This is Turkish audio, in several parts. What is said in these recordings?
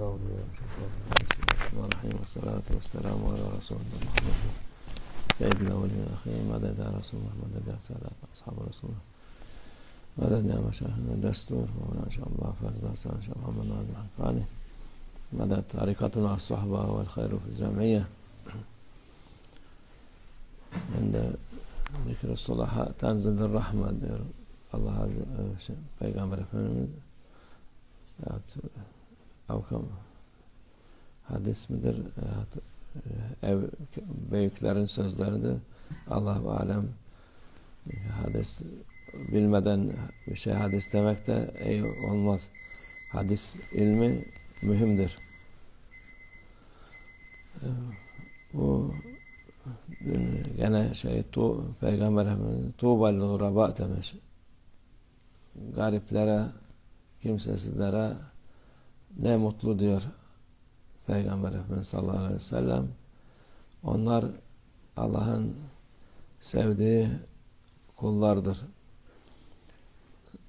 أعوذ بالله من الله الرحيم. والصلاة والسلام على رسول الله محمد. سيد الأولين والآخرين مدد رسول الله مدد سادات أصحاب رسول الله. مدد يا مشايخنا دستور. مولانا إن شاء الله فازل إن شاء الله محمد ناظم حقاني مدد طريقتنا الصحبة والخير في الجمعية. عند ذكر الصلحاء تنزل الرحمة. diyor Allah Azze şey, Peygamber Efendimiz evet, avkam hadis midir? Evet, ev büyüklerin sözleridir. Allah alem hadis bilmeden bir şey hadis demek de iyi olmaz. Hadis ilmi mühimdir. Bu dün gene şey tu, Peygamber Efendimiz tuğbal guraba demiş. Gariplere kimsesizlere ne mutlu diyor Peygamber Efendimiz sallallahu aleyhi ve sellem. Onlar Allah'ın sevdiği kullardır.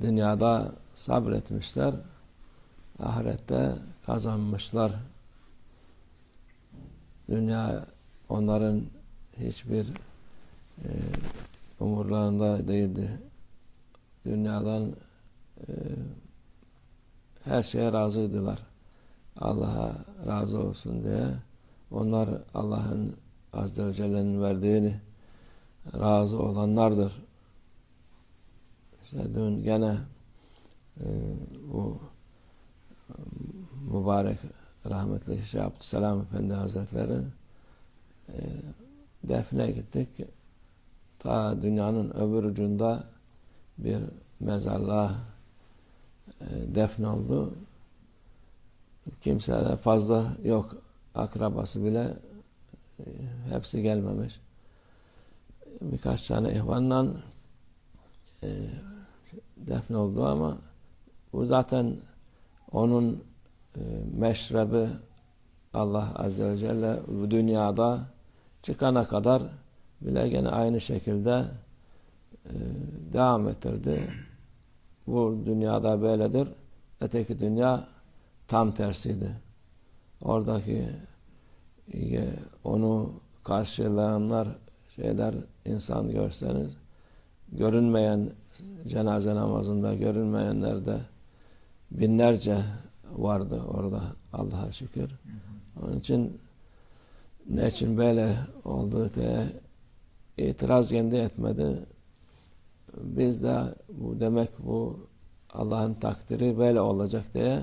Dünyada sabretmişler, ahirette kazanmışlar. Dünya onların hiçbir e, umurlarında değildi. Dünyadan e, her şeye razıydılar. Allah'a razı olsun diye onlar Allah'ın Azze ve Celle'nin verdiğini razı olanlardır. İşte dün gene e, bu mübarek rahmetli Şeyh Abdüsselam Efendi Hazretleri e, defne gittik. Ta dünyanın öbür ucunda bir mezarlığa defne oldu. Kimse de fazla yok. Akrabası bile e, hepsi gelmemiş. Birkaç tane ihvanla e, defne oldu ama bu zaten onun e, meşrebi Allah Azze ve Celle bu dünyada çıkana kadar bile gene aynı şekilde e, devam ettirdi. Bu dünyada böyledir. Öteki dünya tam tersiydi. Oradaki e, onu karşılayanlar şeyler insan görseniz görünmeyen cenaze namazında görünmeyenler de binlerce vardı orada Allah'a şükür. Onun için ne için böyle oldu diye itiraz kendi etmedi. Biz de bu demek bu Allah'ın takdiri böyle olacak diye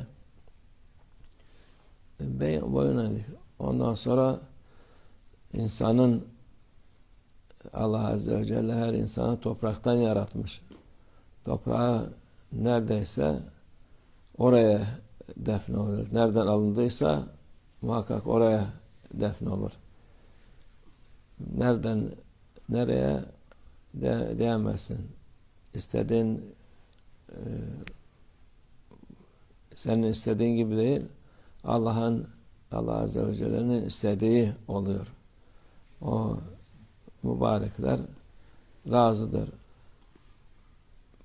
boyun eğdik. Ondan sonra insanın Allah Azze ve Celle her insanı topraktan yaratmış. Toprağı neredeyse oraya defne olur. Nereden alındıysa muhakkak oraya defne olur. Nereden nereye de, diyemezsin. İstediğin e, senin istediğin gibi değil. Allah'ın Allah Azze ve Celle'nin istediği oluyor. O mübarekler razıdır.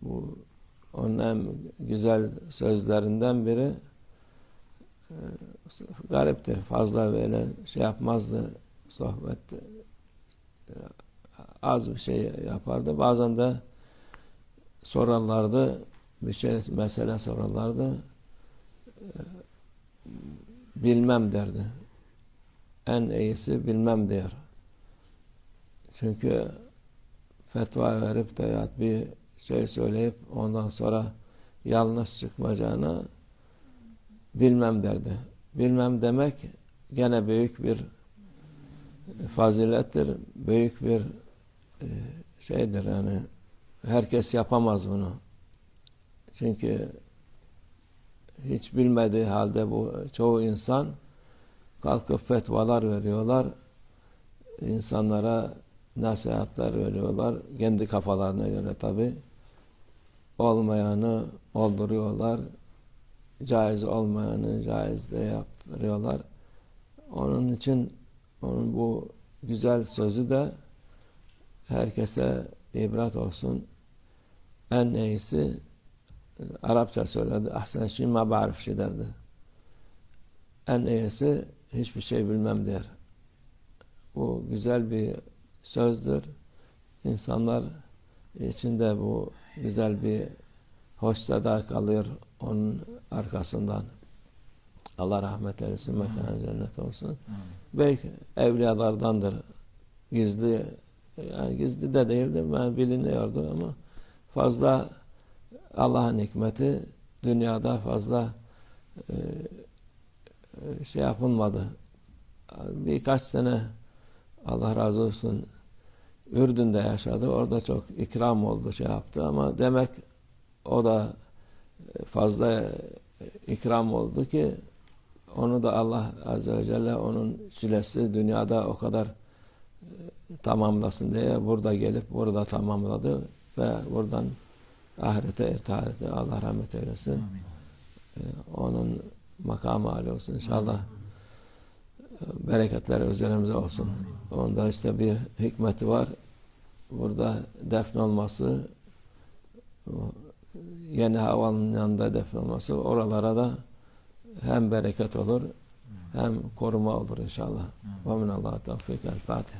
Bu onun en güzel sözlerinden biri e, garipti. Fazla böyle şey yapmazdı sohbet az bir şey yapardı. Bazen de sorarlardı. Bir şey mesele sorarlardı. Bilmem derdi. En iyisi bilmem diyor. Çünkü fetva verip de bir şey söyleyip ondan sonra yanlış çıkmayacağına bilmem derdi. Bilmem demek gene büyük bir fazilettir. Büyük bir şeydir yani herkes yapamaz bunu. Çünkü hiç bilmediği halde bu çoğu insan kalkıp fetvalar veriyorlar. insanlara nasihatler veriyorlar. Kendi kafalarına göre tabi. Olmayanı olduruyorlar. Caiz olmayanı caiz de yaptırıyorlar. Onun için onun bu güzel sözü de herkese ibret olsun. En iyisi Arapça söyledi. Ahsen şey ma ba'rif şey derdi. en iyisi hiçbir şey bilmem der. Bu güzel bir sözdür. İnsanlar içinde bu güzel bir hoş sada kalıyor onun arkasından. Allah rahmet eylesin, mekanı cennet olsun. Belki evliyalardandır. Gizli, yani gizli de değildir, yani biliniyordu ama fazla Allah'ın hikmeti dünyada fazla e, e, şey yapılmadı. Birkaç sene Allah razı olsun Ürdün'de yaşadı. Orada çok ikram oldu şey yaptı ama demek o da fazla ikram oldu ki onu da Allah Azze ve Celle onun çilesi dünyada o kadar tamamlasın diye burada gelip burada tamamladı ve buradan ahirete irtihar etti. Allah rahmet eylesin. Amin. E, Onun makamı âli olsun. İnşallah e, bereketler üzerimize olsun. Onda işte bir hikmeti var. Burada defn olması yeni havanın yanında defn olması oralara da hem bereket olur hem koruma olur inşallah. Ve minallah tevfik. El Fatiha.